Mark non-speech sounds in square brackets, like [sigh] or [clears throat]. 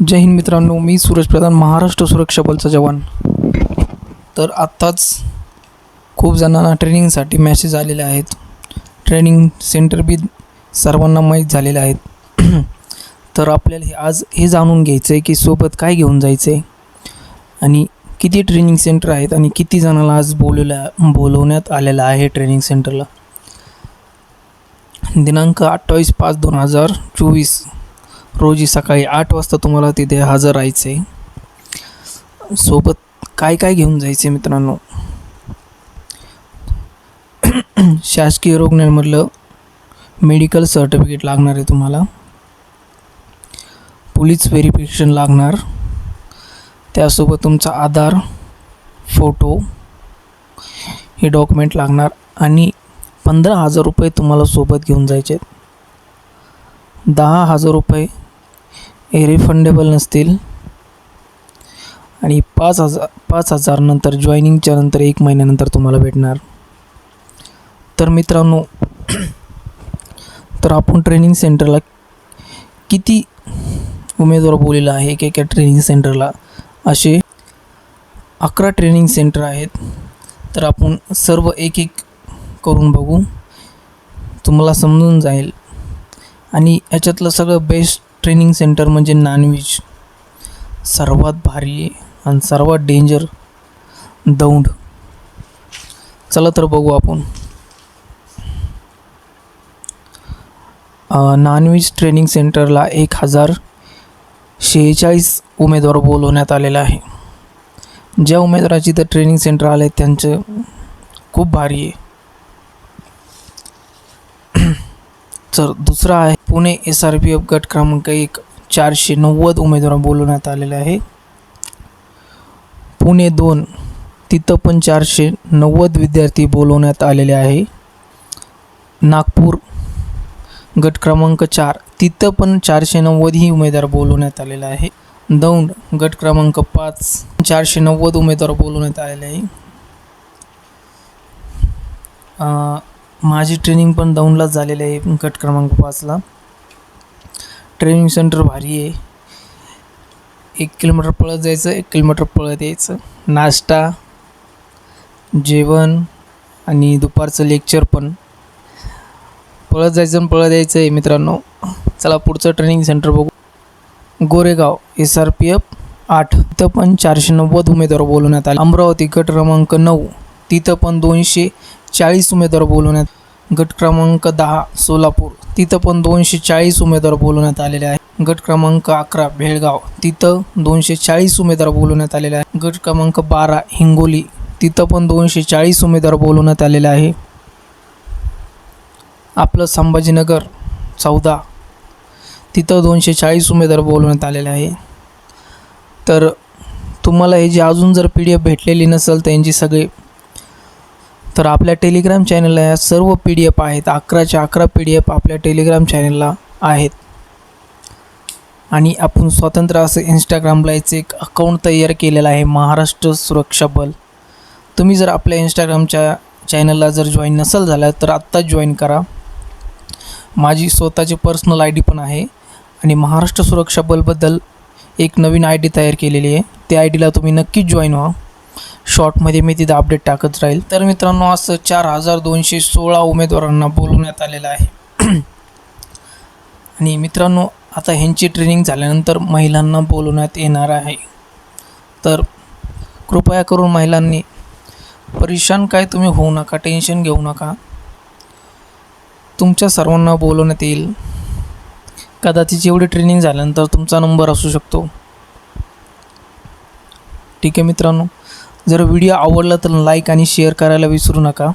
जय हिंद मित्रांनो मी सूरज प्रधान महाराष्ट्र सुरक्षा बलचा जवान. तर आत्ताच खूप जणांना ट्रेनिंगसाठी मॅसेज आलेले आहेत. ट्रेनिंग सेंटर बी सर्वांना माहीत झालेले आहेत [clears throat] तर आपल्याला हे आज हे जाणून घ्यायचं आहे की सोबत काय घेऊन जायचं आहे आणि किती ट्रेनिंग सेंटर आहेत आणि किती जणांना आज बोलवल्या बोलवण्यात आलेलं आहे ट्रेनिंग सेंटरला दिनांक अठ्ठावीस पाच दोन हजार चोवीस रोजी सकाळी आठ वाजता तुम्हाला तिथे हजर राहायचं आहे सोबत काय काय घेऊन जायचे मित्रांनो? [clears throat] शासकीय रुग्णालयामधलं मेडिकल सर्टिफिकेट लागणार आहे तुम्हाला. पोलीस व्हेरिफिकेशन लागणार. त्यासोबत तुमचा आधार फोटो हे डॉक्युमेंट लागणार आणि पंधरा हजार रुपये तुम्हाला सोबत घेऊन जायचे आहेत दहा हजार रुपये हे रिफंडेबल नसतील. आणि पाच हजार पाच हजारनंतर जॉईनिंगच्या नंतर एक महिन्यानंतर तुम्हाला भेटणार. तर मित्रांनो तर आपण ट्रेनिंग सेंटरला किती उमेदवार बोललेला आहे एक एका ट्रेनिंग सेंटरला असे अकरा ट्रेनिंग सेंटर आहेत. तर आपण सर्व एक एक करून बघू. तुम्हाला समजून जाईल. आणि याच्यातलं सगळं बेस्ट ट्रेनिंग सेंटर म्हणजे नॉनव्हेज सर्वात भारी आहे आणि सर्वात डेंजर दौंड. चला तर बघू आपण. नॉनव्हेज ट्रेनिंग सेंटरला एक हजार शेहेचाळीस उमेदवार बोलवण्यात आलेला आहे. ज्या उमेदवाराची तर ट्रेनिंग सेंटर आले त्यांचं खूप भारी आहे. तर दुसरा आहे Pune S R P F गट क्रमांक एक चारशे नव्वद उमेदवार बोलवण्यात आलेले आहे. पुणे दोन तिथं पण चारशे नव्वद विद्यार्थी बोलवण्यात आलेले आहे. नागपूर गट क्रमांक चार तिथं पण चारशे नव्वद ही उमेदवार बोलवण्यात आलेला आहे. दौंड गट क्रमांक पाच चारशे नव्वद उमेदवार बोलवण्यात आलेले आहे. माझी ट्रेनिंग पण दौंडलाच झालेली आहे गट क्रमांक पाचला ट्रेनिंग सेंटर भारी आहे. एक किलोमीटर पळत जायचं एक किलोमीटर पळत यायचं. नाश्ता जेवण आणि दुपारचं लेक्चर पण. पळत जायचं आणि पळत यायचं आहे मित्रांनो. चला पुढचं ट्रेनिंग सेंटर बघू. Goregaon S R P F आठ. तिथं पण चारशे नव्वद उमेदवार बोलवण्यात आले. अमरावती गट क्रमांक नऊ. तिथं पण दोनशे चाळीस उमेदवार बोलवण्यात गट क्रमांक दहा सोलापूर. तिथं पण दोनशे चाळीस उमेदवार बोलवण्यात आलेले आहे गट क्रमांक अकरा बेळगाव. तिथं दोनशे चाळीस उमेदवार बोलवण्यात आलेले आहे गट क्रमांक बारा हिंगोली. तिथं पण दोनशे चाळीस उमेदवार बोलवण्यात आलेले आहे. आपलं संभाजीनगर चौदा. तिथं दोनशे चाळीस उमेदवार बोलवण्यात आलेले आहे. तर तुम्हाला हे जे अजून जर पी डी एफ भेटलेली नसेल तर यांची सगळे तर आपल्या टेलिग्राम चॅनलला या सर्व पी डी एफ आहेत. अकराच्या अकरा पी डी एफ आपल्या टेलिग्राम चॅनलला आहेत. आणि आपण स्वतंत्र असं इंस्टाग्रामला याचं एक अकाउंट तयार केलेलं आहे महाराष्ट्र सुरक्षा बल. तुम्ही जर आपल्या इंस्टाग्रामच्या चॅनलला जर जॉईन नसेल झाला तर आत्ताच जॉईन करा. माझी स्वतःची पर्सनल आय डी पण आहे. आणि महाराष्ट्र सुरक्षा बलबद्दल एक नवीन आय डी तयार केलेली आहे. त्या आय डीला तुम्ही नक्कीच जॉईन व्हा. शॉर्टमध्ये मी तिथं अपडेट टाकत राहील. तर मित्रांनो असं चार हजार दोनशे सोळा उमेदवारांना बोलवण्यात आलेलं आहे. [clears throat] आणि मित्रांनो आता ह्यांची ट्रेनिंग झाल्यानंतर महिलांना बोलवण्यात येणार आहे. तर कृपया करून महिलांनी परेशान काय तुम्ही होऊ नका टेन्शन घेऊ नका. तुमच्या सर्वांना बोलवण्यात येईल. कदाचित एवढी ट्रेनिंग झाल्यानंतर तुमचा नंबर असू शकतो. ठीक आहे मित्रांनो. जर व्हिडिओ आवडला तर लाईक आणि शेअर करायला विसरू नका.